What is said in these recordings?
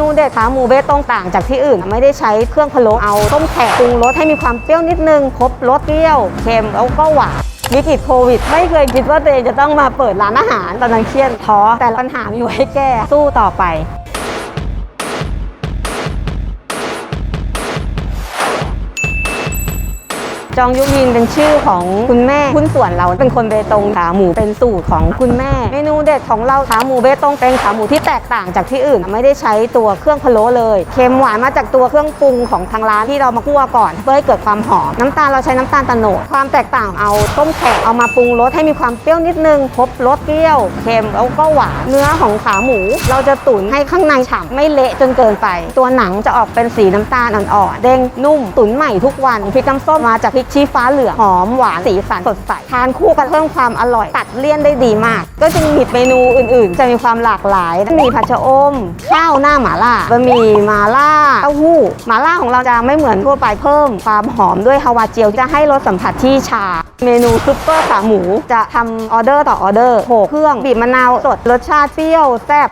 นูเด็ดขาหมูเบตงต่างจากที่อื่น ไม่ได้ใช้เครื่องพะโล้เอาต้มแขกปรุงรสให้มีความเปรี้ยวนิดนึงครบรสเปรี้ยวเค็มแล้วก็หวานวิกฤตโควิด ไม่เคยคิดว่าตัวเองจะต้องมาเปิดร้านอาหารตอนนั้นเครียดท้อแต่ปัญหามีไว้ให้แก้สู้ต่อไป จองยุยินเป็นชื่อของคุณแม่หุ้นส่วนเราเป็นคนเบตงขาหมูเป็นสูตรของคุณแม่ เมนูเด็ดของเราขาหมูเบตงเป็นขาหมูที่แตกต่างจากที่อื่น ไม่ได้ใช้ตัวเครื่องพะโล้เลยเค็มหวานมาจากตัวเครื่องปรุงของทางร้านที่เรามาคั่วก่อนเพื่อให้เกิดความหอมน้ำตาลเราใช้น้ำตาลตะโนดความแตกต่างเอาต้มแขกเอามาปรุงรสให้มีความเปรี้ยวนิดนึงครบรสเปรี้ยวเค็มแล้วก็หวานเนื้อของขาหมู เราจะตุ๋นให้ข้างในฉ่ำไม่เละจนเกินไป ตัวหนังจะออกเป็นสีน้ำตาลอ่อนๆเด้งนุ่มตุ๋นใหม่ทุกวันพริกน้ำส้มมาจากพริกชี้ฟ้าเหลืองหอมหวานสีสันสดใสทานคู่กันเพิ่มความอร่อยตัดเลี่ยนได้ดีมาก ก็จะมีเมนูอื่นๆ จะมีความหลากหลายมีผัดชะอม ข้าวหน้าหมาล่าบะหมี่หมาล่าเต้าหู้หมาล่าของเราจะไม่เหมือนทั่วไปเพิ่ม ความหอมด้วยฮาวาเจียวจะให้รสสัมผัสที่ชา เมนูซุปเปอร์ขาหมูจะทำออเดอร์ต่อออเดอร์โขลกเครื่องบีบมะนาวสดรสชาติเปรี้ยวแซ่บ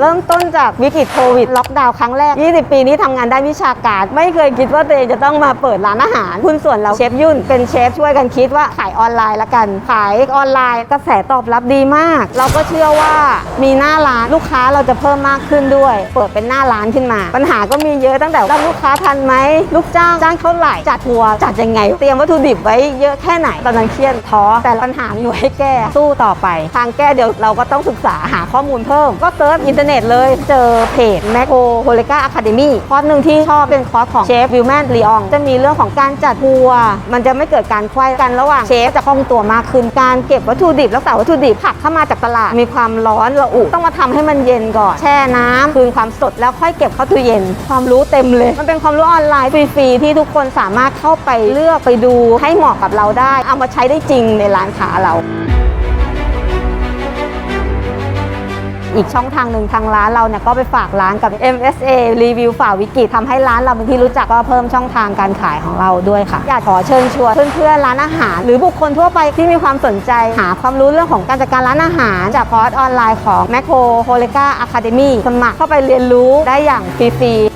เริ่มต้นจากวิกฤตโควิดล็อกดาวน์ครั้งแรก 20 ปีนี้ทำงานได้วิชาการ ไม่เคยคิดว่าตัวเองจะต้องมาเปิดร้านอาหาร คุณส่วนเราเชฟยุ่นเป็นเชฟช่วยกันคิดว่าขายออนไลน์ละกัน ขายออนไลน์กระแสตอบรับดีมาก เราก็เชื่อว่ามีหน้าร้านลูกค้าเราจะเพิ่มมากขึ้นด้วย เปิดเป็นหน้าร้านขึ้นมา ปัญหาก็มีเยอะตั้งแต่รับลูกค้าทันไหมลูกจ้างจ้างเท่าไหร่จัดทัวร์จัดยังไง เตรียมวัตถุดิบไว้เยอะแค่ไหนตอนนั้นเครียดท้อแต่ปัญหามีไว้ให้แก้สู้ต่อไป ทางแก้เดี๋ยวเราก็ต้องศึกษาหาข้อมูลเพิ่มก็เซิร์ชอินเทอร์เน็ตเลยเจอเพจ m a c o h o l e c a Academy คอร์สหนึ่งที่ชอบเป็นคอร์สของเชฟวิลแมนลีอองจะมีเรื่องของการจัดทัวร์มันจะไม่เกิดการควายกันระหว่างเชฟจะคล่องตัวมากขึ้นการเก็บวัตถุดิบรักษาวัตถุดิบผักเข้ามาจากตลาดมีความร้อนระอุต้องมาทำให้มันเย็นก่อนแช่น้ำคืนความสดแล้วค่อยเก็บเข้าตู้เย็น ความรู้เต็มเลย มันเป็นความรู้ออนไลน์ฟรีๆที่ทุกคนสามารถเข้าไปเลือกไปดูให้เหมาะกับเราได้ เอามาใช้ได้จริงในร้านค้าเรา อีกช่องทางหนึ่งทางร้านเราเนี่ยก็ไปฝากร้านกับ MSA รีวิวฝ่าวิกฤตทำให้ร้านเราเป็นที่รู้จักก็เพิ่มช่องทางการขายของเราด้วยค่ะ อยากขอเชิญชวนเพื่อนๆร้านอาหาร หรือบุคคลทั่วไปที่มีความสนใจหาความรู้เรื่องของการจัดการร้านอาหาร จากคอร์สออนไลน์ของ m a c o h o l e c a Academy สมัครเข้าไปเรียนรู้ได้อย่างฟรีๆ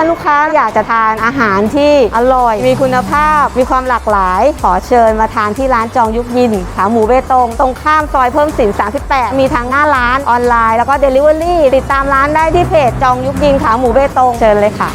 ถ้าลูกค้าอยากจะทานอาหารที่อร่อย มีคุณภาพ มีความหลากหลาย ขอเชิญมาทานที่ร้านจองยุกยิน ขาหมูเบตง ตรงข้ามซอยเพิ่มสิน 38 มีทางหน้าร้านออนไลน์ แล้วก็เดลิเวอรี่ติดตามร้านได้ที่เพจจองยุกยินขาหมูเบตง เชิญเลยค่ะ